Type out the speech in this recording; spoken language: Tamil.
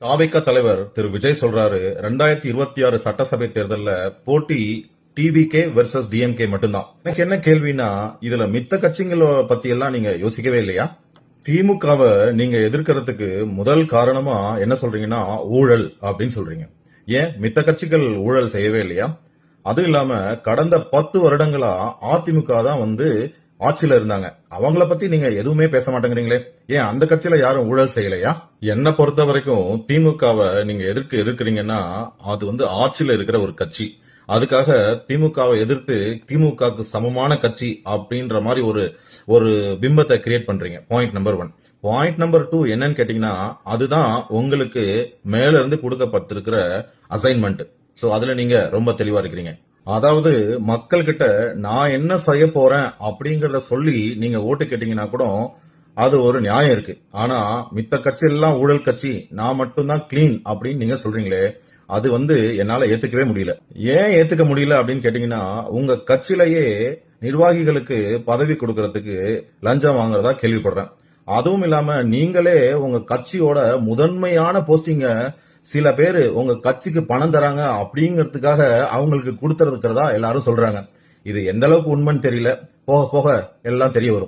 தாவேக்கா தலைவர் திரு விஜய் சொல்றாரு ரெண்டாயிரத்தி இருபத்தி ஆறு சட்டசபை தேர்தலில் போட்டி டிவிகே வெர்சஸ் டிஎம்கே மட்டும்தான். எனக்கு என்ன கேள்வினா இதுல மித்த கட்சிகளை பத்தி எல்லாம் நீங்க யோசிக்கவே இல்லையா? திமுகவை நீங்க எதிர்க்கிறதுக்கு முதல் காரணமா என்ன சொல்றீங்கன்னா ஊழல் அப்படின்னு சொல்றீங்க. ஏன்? மித்த கட்சிகள் ஊழல் செய்யவே இல்லையா? அதுவும் இல்லாம கடந்த பத்து வருடங்களா அதிமுக தான் வந்து ஆட்சியில இருந்தாங்க. அவங்கள பத்தி நீங்க எதுவுமே பேச மாட்டேங்கிறீங்களே? ஏன் அந்த கட்சியில யாரும் ஊழல் செய்யலையா? என்ன பொறுத்த வரைக்கும் திமுகவை நீங்க எதிர்க்கு இருக்கிறீங்கன்னா அது வந்து ஆட்சியில இருக்கிற ஒரு கட்சி. அதுக்காக திமுகவை எதிர்த்து திமுகவுக்கு சமமான கட்சி அப்படின்ற மாதிரி ஒரு ஒரு பிம்பத்தை கிரியேட் பண்றீங்க. Point number one point number two என்னன்னு கேட்டீங்கன்னா அதுதான் உங்களுக்கு மேல இருந்து கொடுக்கப்பட்டிருக்கிற அசைன்மெண்ட் சோ அதுல நீங்க ரொம்ப தெளிவா இருக்கிறீங்க. அதாவது மக்கள் கிட்ட நான் என்ன செய்ய போறேன் அப்படிங்கறத சொல்லி நீங்க ஓட்டு கேட்டீங்கன்னா கூட அது ஒரு நியாயம் இருக்கு. ஆனா மித்த கட்சி எல்லாம் ஊழல் கட்சி நான் மட்டும்தான் கிளீன் அப்படின்னு நீங்க சொல்றீங்களே அது வந்து என்னால ஏத்துக்கவே முடியல. ஏன் ஏத்துக்க முடியல அப்படின்னு கேட்டீங்கன்னா உங்க கட்சியிலேயே நிர்வாகிகளுக்கு பதவி கொடுக்கறதுக்கு லஞ்சம் வாங்குறதா கேள்விப்படுறேன். அதுவும் இல்லாம நீங்களே உங்க கட்சியோட முதன்மையான போஸ்டிங்க சில பேர் உங்க கட்சிக்கு பணம் தராங்க அப்படிங்கிறதுக்காக அவங்களுக்கு கொடுத்துருக்கிறதா எல்லாரும் சொல்றாங்க. இது எந்த அளவுக்கு உண்மைன்னு தெரியல. போக போக எல்லாம் தெரிய வரும்.